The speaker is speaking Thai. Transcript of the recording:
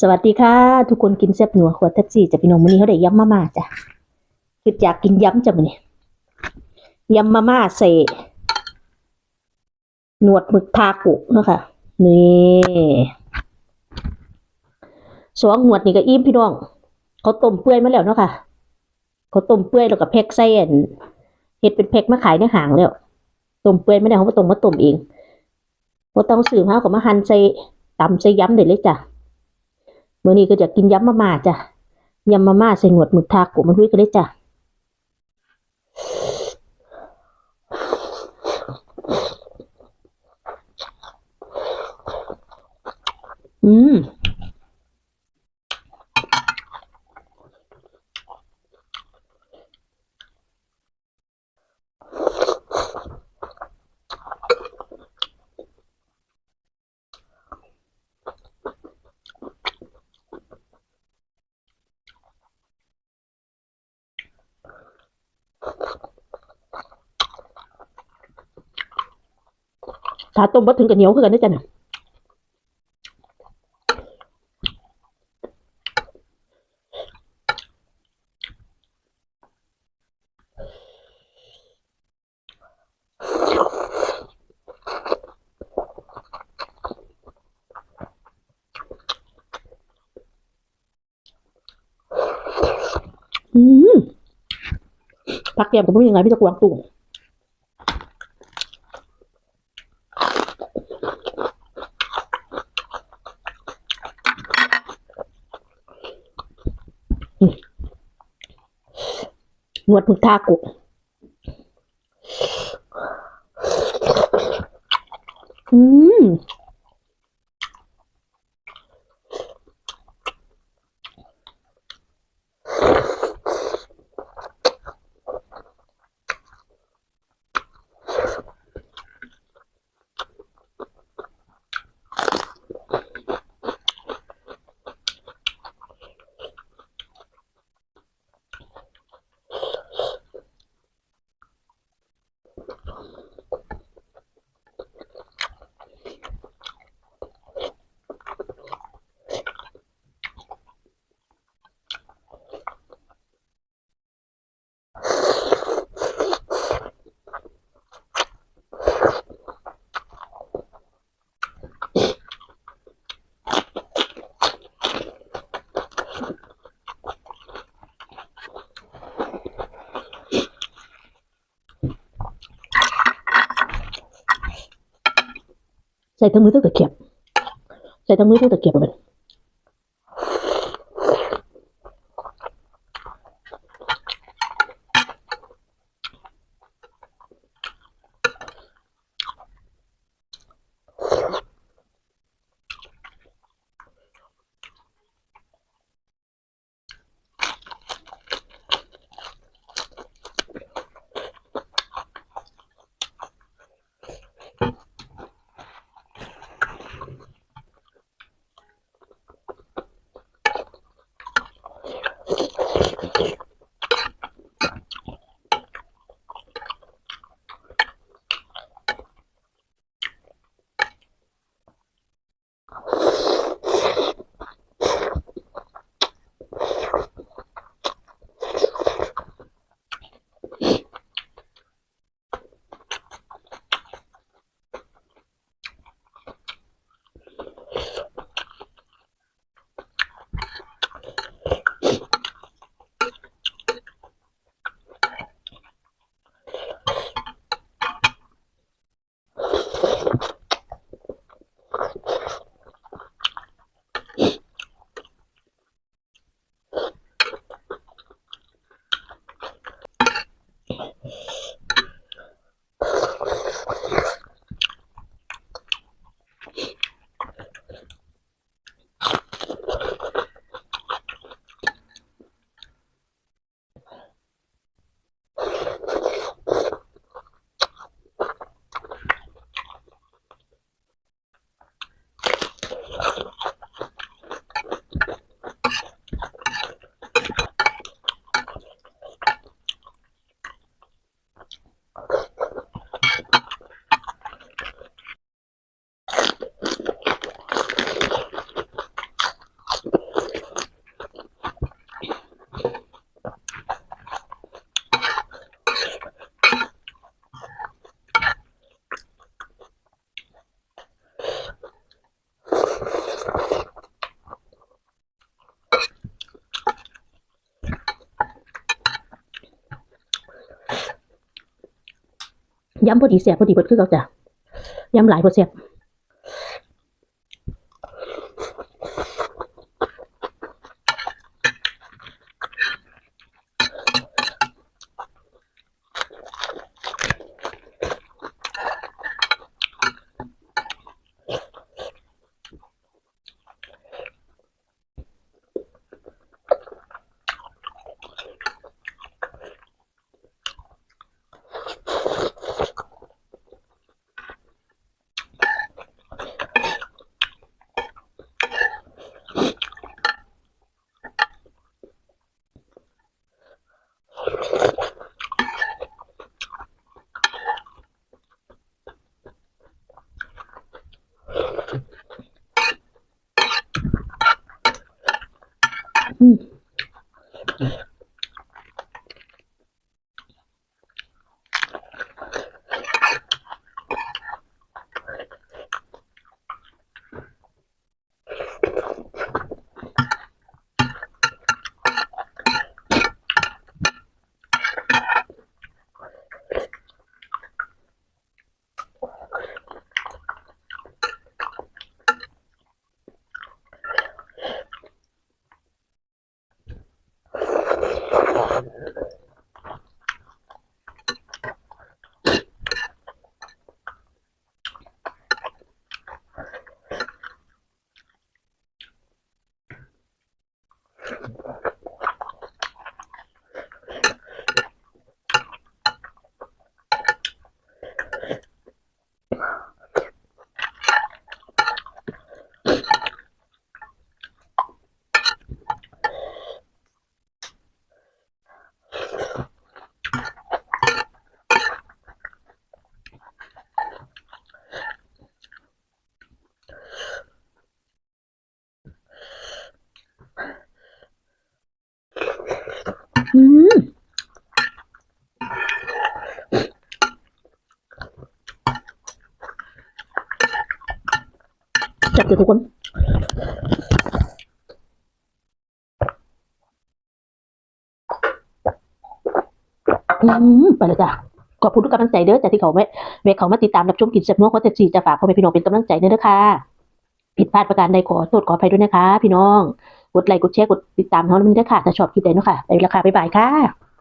สวัสดีค่ะ ทุกคนกินแซ่บหนัวขวดแท็กซี่จะพี่น้องมื้อนี้เขาได้ยำมาม่าจ้ะคืออยากกินยำจ้ะมื้อนี้ยำมาม่าใส่หนวดหมึกทากุเนาะค่ะนี่สองหนวดนี่ก็อิ่มพี่น้องเขาต้มเปื่อยมาแล้วเนาะค่ะเขาต้มเปื่อยแล้วก็แพ็คใส่อันเฮ็ดเป็นแพ็คมาขายในห้างแล้วต้มเปื่อยไม่ได้เขาต้มมาต้มเองบ่ต้องซื้อมาเขาก็มาหั่นใส่ตำใส่ยำได้เลยจ้ะ เมื่อนี้ก็จะกินยำมาม่าจ้ะยำมาม่าใส่หนวดหมึกทาโกุมันด้วยกันได้จ้ะอืม ถ้าต้มบ่ถึงกับเหนียวคือกันได้จ้ะน่ะอืมผักแกมกับมันยังไงพี่จะกวางตุ้ ห นวดมึงท่ากู ใส่ทั้งมือทั้งตะเกี Okay. ย้ำพอดีเสียบพอดีเบิดคือเขาจ้ะย้ำหลายพอเสียบ ดี๋ยวทุกคนอืมไปเลยจ้ะขอบคุณทุกกำลังใจเด้อจ้ะที่เขาแวะแวะเขามาติดตามรับชมกินสับนัวขอแต่สีจะฝากพ่อแม่พี่น้องเป็นกำลังใจเด้อค่ะ ผิดพลาดประการใดขอโทษขออภัยด้วยนะคะ พี่น้อง กดไลค์กดแชร์กดติดตามเขาด้วยนะคะถ้าชอบคลิปใดเนาะค่ะไปและค่ะบ๊ายบายค่ะ